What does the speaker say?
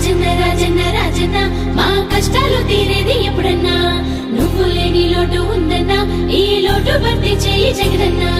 రాజన్న రాజన్న రాజన్న మా కష్టాలు తీరేది ఎప్పుడన్నా? నువ్వు లేని లోటు ఉందన్నా ఈ లోటు భర్తీ చేయి జగనన్నా.